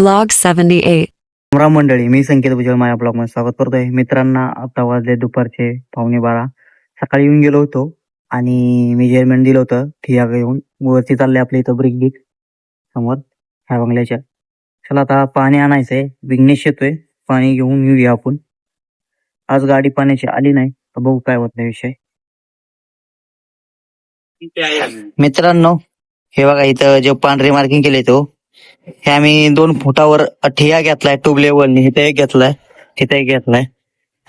Vlog 78. Ram मंडळी मी संकेत भुजबळ माझ्या ब्लॉगमध्ये स्वागत करतोय. मित्रांना आता वाजले दुपारचे पावणे बारा. सकाळी येऊन गेलो होतो आणि मी जेरमेंट दिलं होतं ठिया घेऊन वरती चालले आपल्या इथं ब्रिक बिक समोर ह्या बंगल्याच्या. चला आता पाणी आणायचंय. विघ्नेश येतोय. पाणी घेऊन येऊया आपण. आज गाडी पाण्याची आली नाही. तर बघू काय होत विषय. मित्रांनो हे बघा इथं जे पांढरे मार्किंग केले तो हे आम्ही दोन फुटावर ठिया घेतलाय ट्यूब लेवलनी इथे एक घेतलाय इथे एक घेतलाय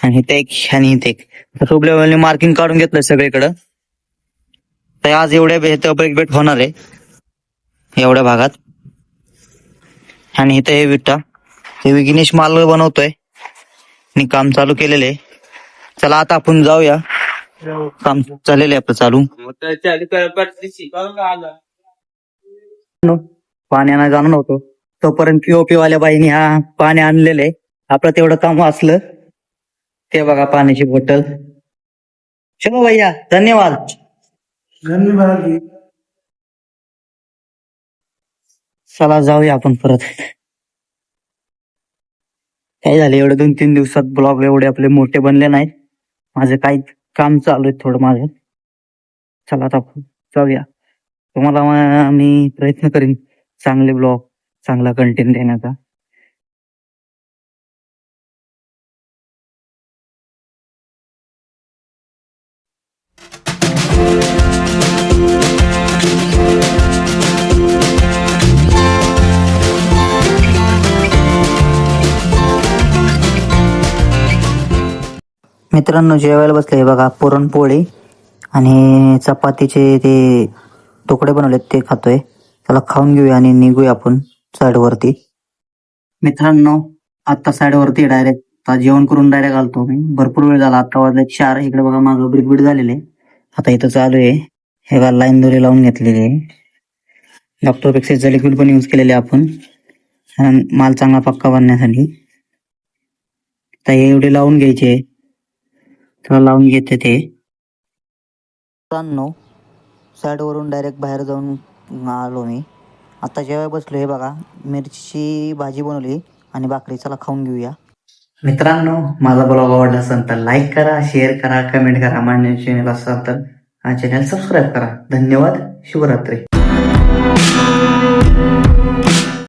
आणि इथे एक आणि इथे एक. ट्यूब लेवलनी मार्किंग काढून घेतलंय सगळीकडं. तर आज एवढ्या ब्रेक बेट होणार आहे एवढ्या भागात. आणि इथे हे विटा. हे विघ्नेश माल बनवतोय. आणि काम चालू केलेलं आहे. चला आता आपण जाऊया. काम चाललेलं आहे आपलं चालू. पाणी आणायला जाणार नव्हतो तोपर्यंत पीओपी वाल्या बाईने हा पाणी आणलेले. आपलं तेवढं काम वाचलं. ते बघा पाण्याची बॉटल. चलो भैया धन्यवाद. चला जाऊया आपण परत. काय झालं एवढे दोन तीन दिवसात ब्लॉग एवढे आपले मोठे बनले नाहीत. माझं काही काम चालू आहे थोडं माझं चला आता आपण जाऊया. तुम्हाला मी प्रयत्न करीन. चांगले ब्लॉग चांगला कंटेंट देण्याचा. मित्रांनो जेवायला बसले बघा पुरणपोळी आणि चपातीचे ते तुकडे बनवलेत ते खातोय. त्याला खाऊन घेऊया आणि निघूया आपण साईडवरती मित्रांनो आता साईडवरती डायरेक्ट आता जेवण करून डायरेक्ट आलतो मी. भरपूर वेळ झाला आता वाजले चार. इकडे बघा माझं ब्रिकबीट झालेले. आता इथं चालू आहे. हे बघा लाईन दोरी लावून घेतलेली आहे. डॉक्टरपेक्षा लिक्विड पण यूज केलेले आपण. माल चांगला पक्का बनण्यासाठी. तर हे एवढे लावून घ्यायचे. त्याला लावून घेते ते. मित्रांनो साईडवरून डायरेक्ट बाहेर जाऊन आलो मी. आता जेव्हा बसलो हे बघा. मिरची भाजी बनवली आणि भाकरी चला खाऊन घेऊया. मित्रांनो माझा ब्लॉग आवडला असेल तर लाईक करा शेअर करा कमेंट करा. मान्य चॅनल असाल तर हा चॅनल सबस्क्राईब करा. धन्यवाद. शुभरात्री.